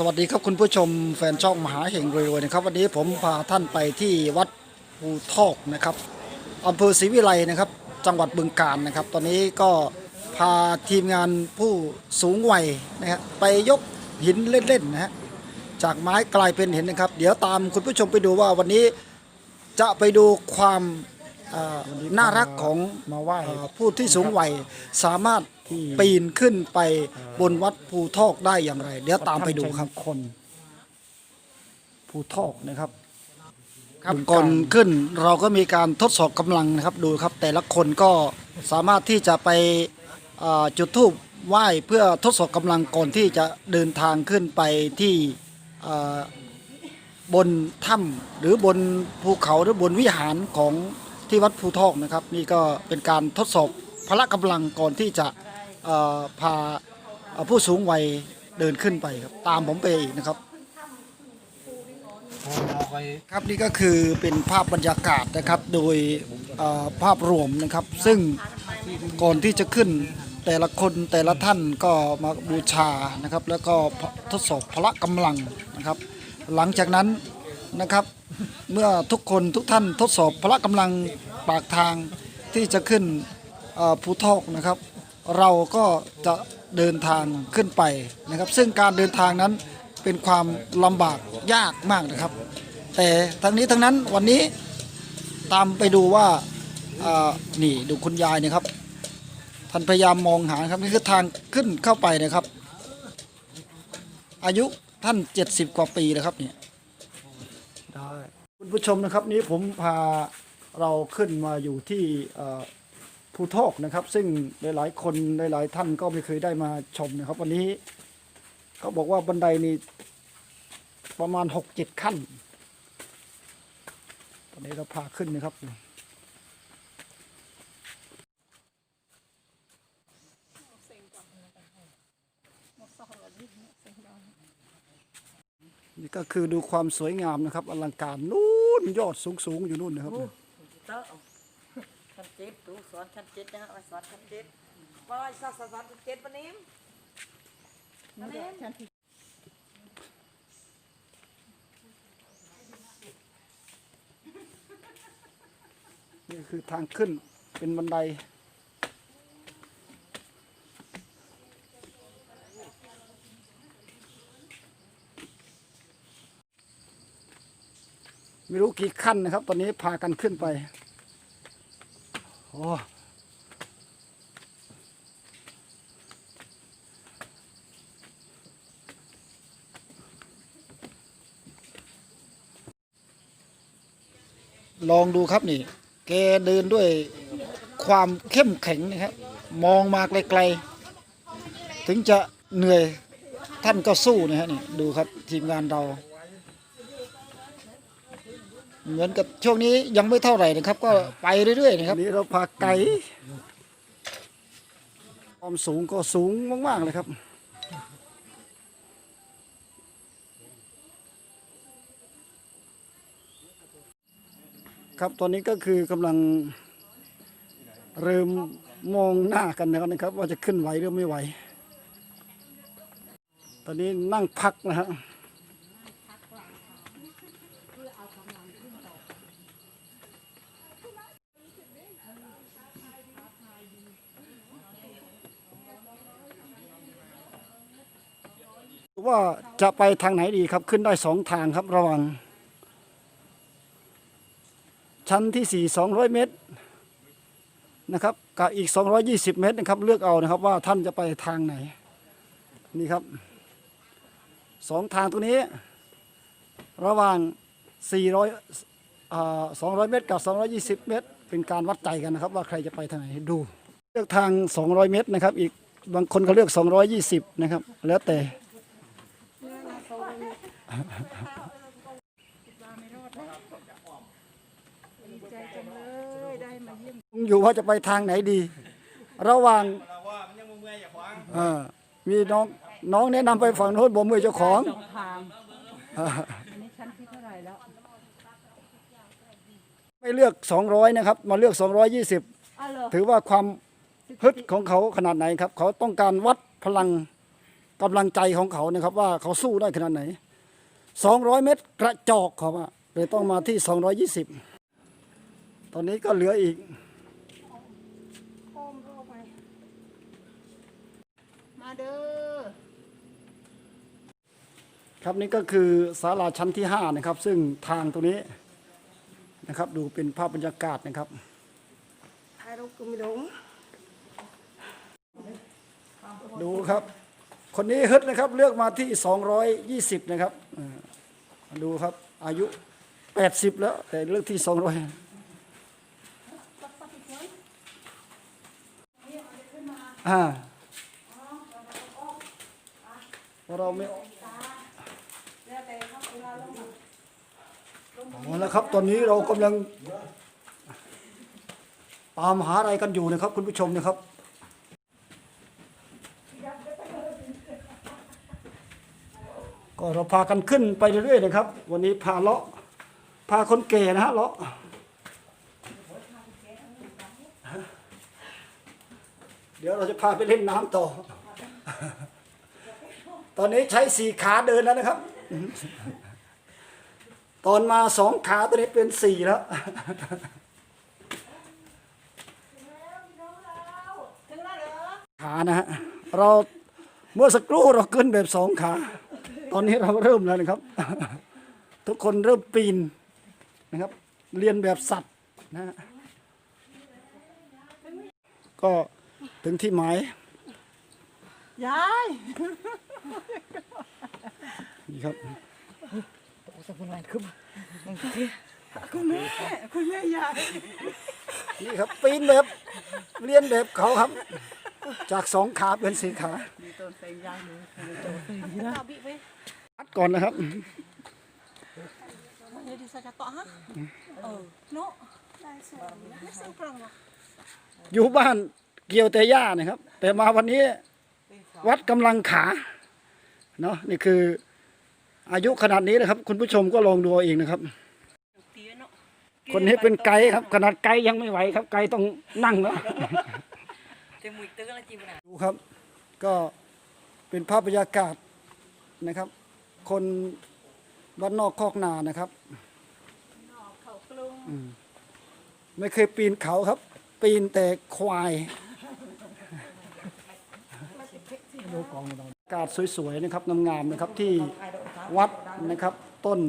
สวัสดีครับคุณผู้ชมแฟนช่องมหาเห่งรวยๆนะครับ วันนี้ผมพาท่านไปที่วัดภูทอกนะครับอำเภอศรีวิไลนะครับ จังหวัดบึงกาฬนะครับ ตอนนี้ก็พาทีมงานผู้สูงวัยนะฮะไปยกหินเล่นๆนะฮะจากไม้กลายเป็นหินนะครับ เดี๋ยวตามคุณผู้ชมไปดูว่าวันนี้จะไปดูความเอ่อน่ารักของมาไหว้เอ่อผู้ที่สูงวัยสามารถ ปีนขึ้นไปบนวัดภูทอกได้อย่างไร เดี๋ยวตามไปดูครับคนภูทอกนะครับครับก่อนขึ้นเราก็มีการทดสอบกำลังนะครับดูครับ แต่ละคนก็สามารถที่จะไปเอ่อจุดธูปไหว้เพื่อทดสอบกำลังก่อนที่จะเดินทางขึ้นไปที่เอ่อบนถ้ำหรือบนภูเขาหรือบนวิหารของที่วัดภูทอกนะครับ นี่ก็เป็นการทดสอบพละกำลังก่อนที่จะเอ่อ พาเอ่อผู้สูงวัยเดินขึ้นไปครับ ตามผมไปอีกนะครับครับนี่ก็คือเป็นภาพบรรยากาศนะครับโดยเอ่อภาพรวมนะครับ ซึ่งก่อนที่จะขึ้นแต่ละคนแต่ละท่านก็มาบูชานะครับ แล้วก็ทดสอบพละกำลังนะครับ หลังจากนั้นนะครับ เมื่อทุกคนทุกท่านทดสอบพละกำลังปากทางที่จะขึ้นเอ่อภูทอกนะครับ เราก็จะเดินทางขึ้นไปนะครับ ซึ่งการเดินทางนั้นเป็นความลำบากยากมากนะครับ แต่ทั้งนี้ทั้งนั้นวันนี้ตามไปดูว่าอ่านี่ดูคุณยายเนะครับท่านพยายามมองหาครับนี่คือทางขึ้นเข้าไปนะครับ อายุท่าน70กว่าปีแล้วครับเนี่ยได้คุณผู้ชมนะครับนี้ผมพาเราขึ้นมาอยู่ที่ เอ่อภูทอกนะครับ ซึ่งหลายๆ คนหลายๆท่านก็ไม่เคยได้มาชมนะครับ วันนี้เขาบอกว่าบันไดนี่ประมาณ6-7ขั้น ตอนนี้เราพาขึ้นนะครับนี่ก็คือดูความสวยงามนะครับ อลังการนู่นยอดสูงๆ อยู่นู่นนะครับเต้า ชั้นเจ็ดดูสอนชั้นเจ็ดนะฮะเอาสอนชั้นเจ็ดว่าสอนสอนชั้นเจ็ดปะนิ่มปะนิ่มนี่คือทางขึ้นเป็นบันได ไม่รู้กี่ขั้นนะครับ ตอนนี้พากันขึ้นไป อ้ลองดูครับนี่ แกเดินด้วยความเข้มแข็งนะครับ มองมาไกลๆ ถึงจะเหนื่อยท่านก็สู้นะฮะนี่ดูครับทีมงานเรา เหมือนกับช่วงนี้ยังไม่เท่าไหร่นะครับ ก็ไปเรื่อยๆนะครับนี่เราพาไก่ความสูงก็สูงมากๆเลยครับครับตอนนี้ก็คือกำลังเริ่มมองหน้ากันแล้วนะครับ ว่าจะขึ้นไหวหรือไม่ไหว ตอนนี้นั่งพักนะฮะว่า จะไปทางไหนดีครับ ขึ้นได้สองทางครับระวัง ชั้นที่4 200เมตรนะครับกับอีก 220 เมตรนะครับ เลือกเอานะครับว่าท่านจะไปทางไหน นี่ครับสองทางตรงนี้ ระหว่าง 400อ่า200 เมตร กับ 220 เมตร เป็นการวัดใจกันนะครับ ว่าใครจะไปทางไหนดู เลือกทาง 200 เมตรนะครับ อีกบางคนก็เลือก 220 นะครับ แล้วแต่ อยู่ว่าจะไปทางไหนดี ระหว่างเออมีน้องน้องแนะนำไปฝั่งโน้นบ่มือเจ้าของสองทางอันนี้ชั้นที่เท่าไหร่แล้วไม่เลือก 200 นะครับ มาเลือก 220 อ้าวเหรอถือว่าความฮึดของเขาขนาดไหนครับ เขาต้องการวัดพลังกำลังใจของเขานะครับ ว่าเขาสู้ได้ขนาดไหน 200 เมตรกระจอกเขาอะเลยต้องมาที่ 220 ตอนนี้ก็เหลืออีก มาเด้อ ครับนี่ก็คือศาลาชั้นที่ 5 นะครับ ซึ่งทางตรงนี้นะครับ ดูเป็นภาพบรรยากาศนะครับไอ้ลูกก็ไม่ลงดูครับ คนนี้ฮึดนะครับ เลือกมาที่ 220 นะครับอ่า ดูครับ อายุ80แล้ว แต่เลือกที่200อ่าเราไม่เอาละครับ ตอนนี้เรากำลังตามหาอะไรกันอยู่นะครับ คุณผู้ชมนะครับ ก็เราพากันขึ้นไปเรื่อยๆนะครับ วันนี้พาเลาะพาคนแก่นะฮะเลาะเดี๋ยวเราจะพาไปเล่นน้ำต่อ ตอนนี้ใช้สี่ขาเดินแล้วนะครับ ตอนมาสองขาตอนนี้เป็นสี่แล้วขานะฮะเราเมื่อสักครู่เราขึ้นแบบสองขา ตอนนี้เราเริ่มแล้วนะครับ ทุกคนเริ่มปีนนะครับ เรียนแบบสัตว์นะฮะก็ถึงที่หมาย ยายนี่ครับคุณแม่คุณแม่ยายนี่ครับปีนแบบ เรียนแบบเขาครับ จากสองขาเป็นสี่ขามีต้นเต็งยายเลยโจเต็งดีนะพัดก่อนนะครับ อยู่บ้านเกี่ยวแต่หญ้านะครับ แต่มาวันนี้วัดกำลังขาเนาะนี่คืออายุขนาดนี้นะครับ คุณผู้ชมก็ลองดูเอาเองนะครับ คนนี้เป็นไกด์ครับ ขนาดไกด์ยังไม่ไหวครับ ไกด์ต้องนั่งแล้ว ดูครับก็เป็นภาพบรรยากาศนะครับ คนบ้านนอกคอกนานะครับอืมไม่เคยปีนเขาครับ ปีนแต่ควายอากาศสวยๆนะครับงามๆนะครับที่วัดนะครับต้น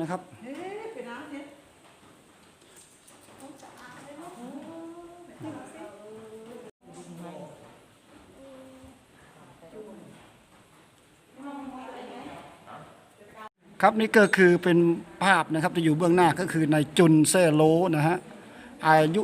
นะครับ ครับนี่ก็คือเป็นภาพนะครับที่อยู่เบื้องหน้าก็คือนายจุนเซโลนะฮะอายุ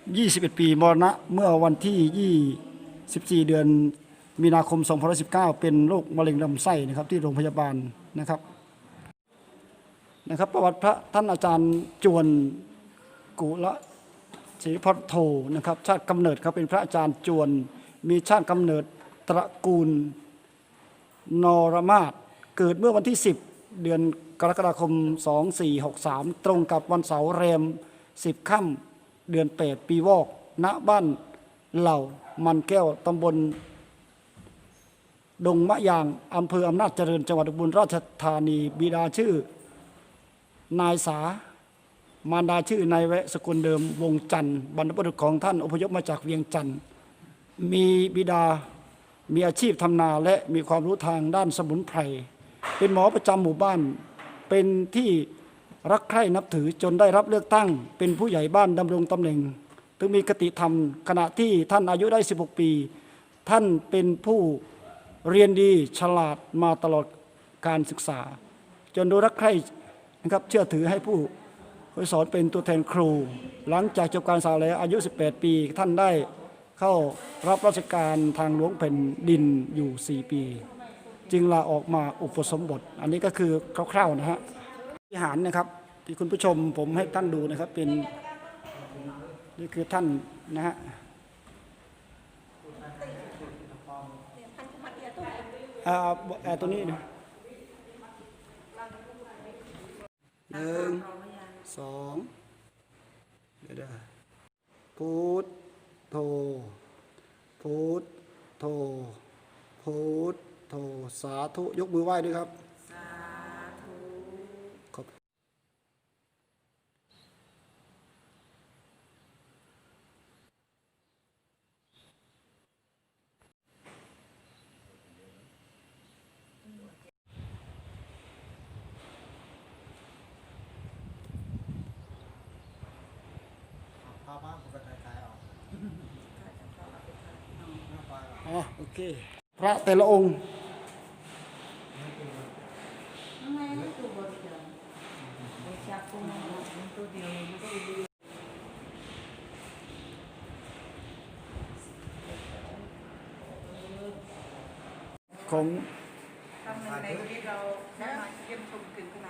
21 ปีมรณะเมื่อวันที่ 24 เดือนมีนาคม 2019 เป็นโรคมะเร็งลำไส้นะครับที่โรงพยาบาลนะครับนะครับ ประวัติพระท่านอาจารย์จวนกุละศรีพัทโทนะครับ ชาติกำเนิดเขาเป็นพระอาจารย์จวน มีชาติกำเนิดตระกูลนรมาศเกิดเมื่อวันที่ 10 เดือนกรกฎาคม 2463 ตรงกับวันเสาร์แรม 10 ค่ำเดือน8ปีวอกณบ้านเหล่ามันแก้วตำบล ดงมะยางอำเภออำนาจเจริญจังหวัดอุบลราชธานีบิดาชื่อ นายสามารดาชื่อนายแวะสกุลเดิมวงจันทร์บรรพบุรุษของท่านอพยพมาจากเวียงจันทร์มีบิดามีอาชีพทำนาและมีความรู้ทางด้านสมุนไพร เป็นหมอประจำหมู่บ้าน เป็นที่รักใคร่นับถือจนได้รับเลือกตั้ง เป็นผู้ใหญ่บ้านดำรงตำแหน่งถึงมีกติธรรมขณะที่ท่านอายุได้ 16 ปี ท่านเป็นผู้เรียนดีฉลาดมาตลอดการศึกษา จนดูรักใคร่นะครับเชื่อถือให้ผู้สอนเป็นตัวแทนครู หลังจากจบการศึกษาแล้วอายุ 18 ปี ท่านได้เข้ารับราชการทางหลวงแผ่นดินอยู่ 4 ปี จึงลาออกมาอุปสมบท อันนี้ก็คือคร่าวๆนะฮะวิหารนะครับ ที่คุณผู้ชมผมให้ท่านดูนะครับ เป็นนี่คือท่านนะฮะอ่าเอ่อตัวนี้นะหนึ่งสองเดี๋ยวเดี๋ยวพุทโธพุทโธพุท โธสาธุยกมือไหว้ด้วยครับสาธุขอบอ๋อโอเค พระแต่ละองค์ ของครั้งหนึ่งในชีวิตเราได้มาเยี่ยมชมถึงขนาด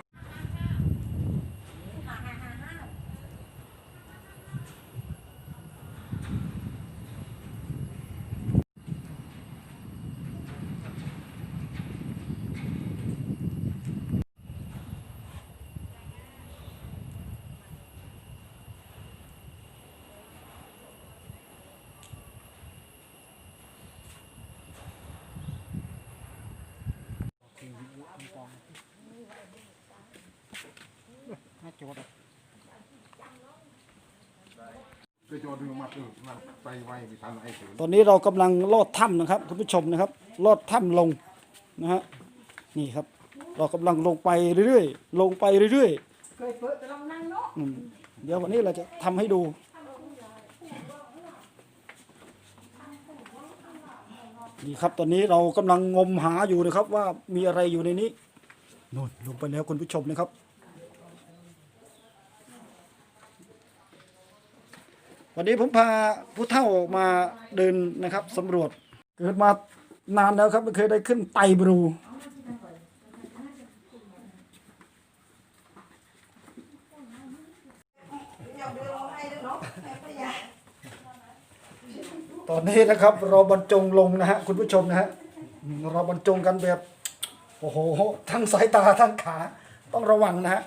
ไปโจดึงมาตึกมันไปไวไปทันไอ้ถึงตอนนี้เรากำลังลอดถ้ำนะครับคุณผู้ชมนะครับลอดถ้ำลงนะฮะนี่ครับ เรากำลังลงไปเรื่อยๆลงไปเรื่อยเคยเปิดแต่เรานั่งเนาะๆอืมเดี๋ยววันนี้เราจะทำให้ดู นี่ครับตอนนี้เรากำลังงมหาอยู่นะครับว่ามีอะไรอยู่ในนี้นู่นลงไปแล้วคุณผู้ชมนะครับ วันนี้ผมพาผู้เฒ่ามาเดินนะครับสำรวจเกิดมานานแล้วครับไม่เคยได้ขึ้นไตบรูตอนนี้นะครับเราบรรจงลงนะฮะคุณผู้ชมนะฮะเราบรรจงกันแบบโอ้โหทั้งสายตาทั้งขาต้องระวังนะฮะ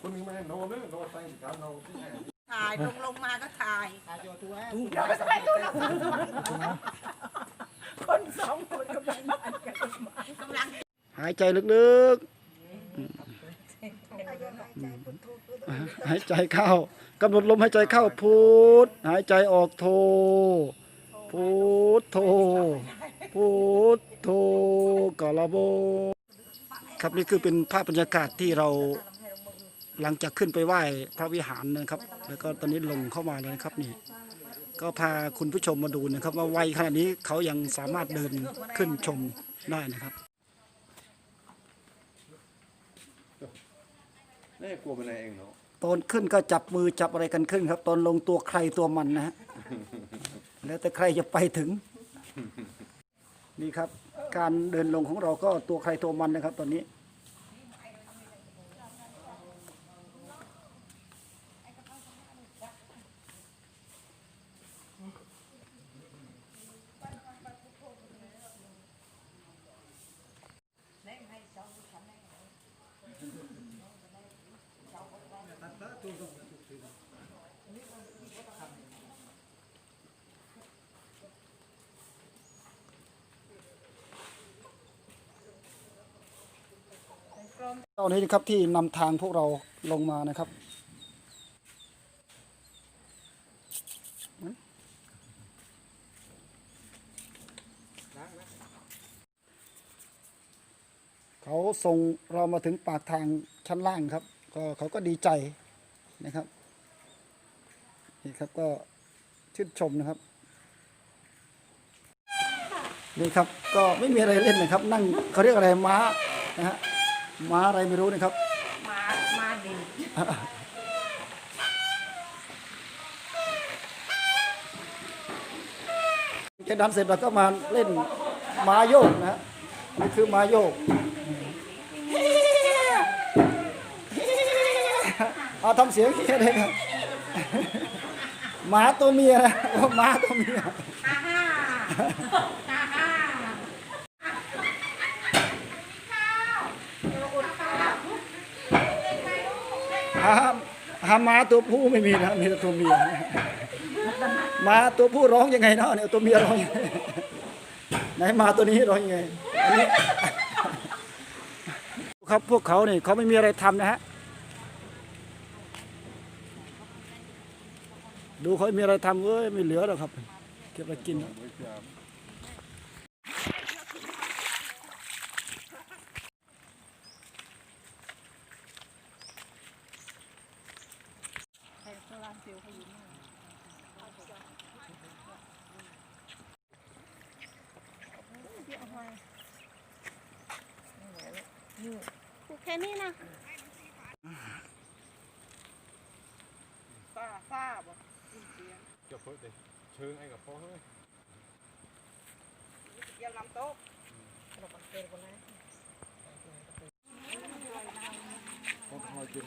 คนนึงไม่โน้นึโน้ใส่การโน้ที่ไหนถ่ายลงลงมาก็ถ่ายคนสองคนกำลังนั่งกันกำลังหายใจลึกๆอืม หายใจเข้ากำหนดลมหายใจเข้าพุทหายใจออกโทพุทโทพุทโทกะละโบครับนี่คือเป็นภาพบรรยากาศที่เราหลังจากขึ้นไปไหว้พระวิหารนะครับ แล้วก็ตอนนี้ลงเข้ามาแล้วนะครับนี่ ก็พาคุณผู้ชมมาดูนะครับ ว่าวัยขนาดนี้เขายังสามารถเดินขึ้นชมได้นะครับ นี่กลัวเป็นอะไรเองเนาะตอนขึ้นก็จับมือจับอะไรกันขึ้นครับ ตอนลงตัวใครตัวมันนะฮะแล้วแต่ใครจะไปถึง นี่ครับ การเดินลงของเราก็ตัวใครตัวมันนะครับ ตอนนี้ ตอนนี้นะครับที่นำทางพวกเราลงมานะครับ เขาส่งเรามาถึงปากทางชั้นล่างครับ ก็เขาก็ดีใจนะครับนี่ครับก็ชื่นชมนะครับนี่ครับก็ไม่มีอะไรเล่นนะครับ นั่งเขาเรียกอะไรม้านะฮะ ม้าอะไรไม่รู้นะครับ มามาดีแค่ดันเสร็จเราก็มาเล่นม้าโยกนะฮะนี่คือม้าโยกเอาทำเสียงแค่นี้ครับหมาตัวเมียนะว่าหมาตัวเมียหาหาห มาตัวผู้ไม่มีนะมีแต่ตัวเมียหมาตัวผู้ร้องยังไงเนาะเนี่ยตัวเมียร้องยังไงไหนมาตัวนี้ร้องยังไงอันนี้ครับพวกเขาเนี่ยเขาไม่มีอะไรทำนะฮะดูเขามีอะไรทำเว้ยไม่เหลือหรอกครับ เก็บไปกิน ปลูกแค่นี้นะซ่าซ่าบ่จะเพิ่มเลยเชิงไอ้กับพ่อเฮ้ยเยี่ยมลำโต๊ะเราบังเกินคนนั้นพ่อคอยกิน